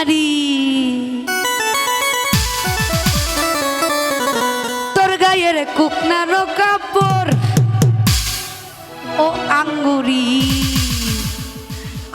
নারী তোর গায়ের কুকনার কাপড় ও আঙ্গুরি।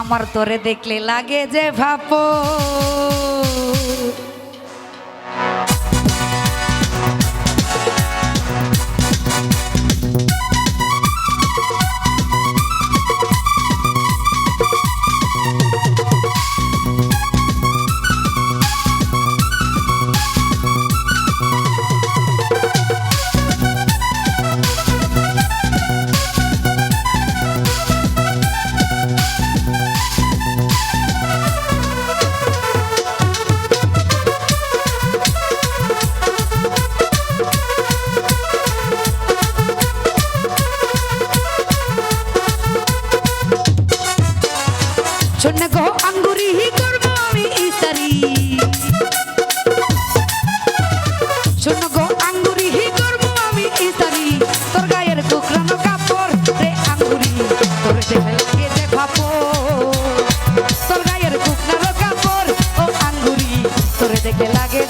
আমার তোরে দেখলে লাগে যে ভাপড় লাগে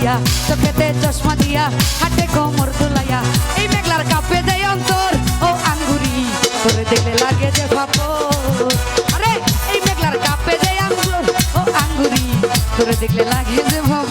দিয়া চোখেতে চশমা দিয়া হাতে কোমর দুলাইয়া এই মেঘলার কাপে দেয় অন্তর ও আঙ্গুরি তোরে দেখলে লাগে যে ভাবো আরে এই মেঘলার কাপে দেয় অন্তর ও আঙ্গুরি তোরে দেখলে লাগে যে ভাবো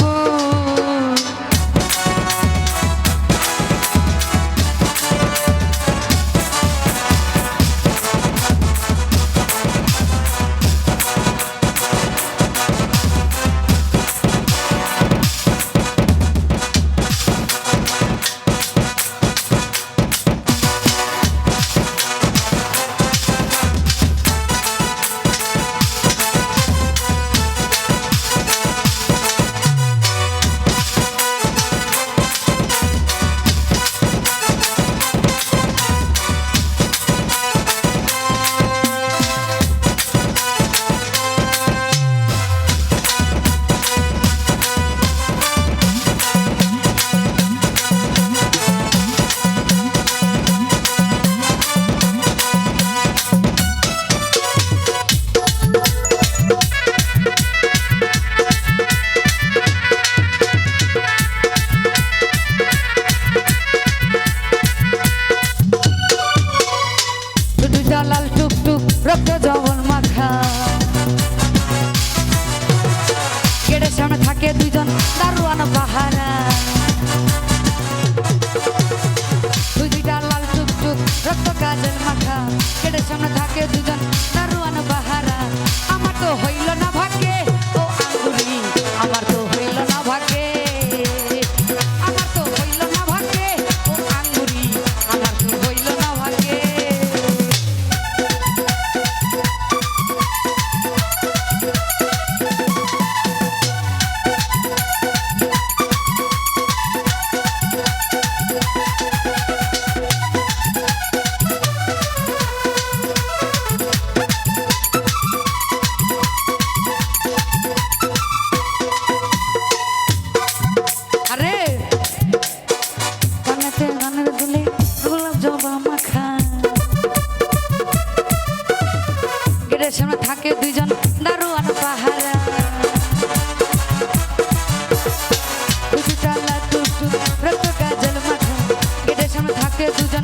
পাহারা। দুই দুইটা লাল টুকটুক রক্ত কাজের মাখা কেটে সামনে থাকে দুজন দারুয়ান পাহারা। আমার তো রক্ত গাজল মাথা গেটের সামনে থাকতে দুজন।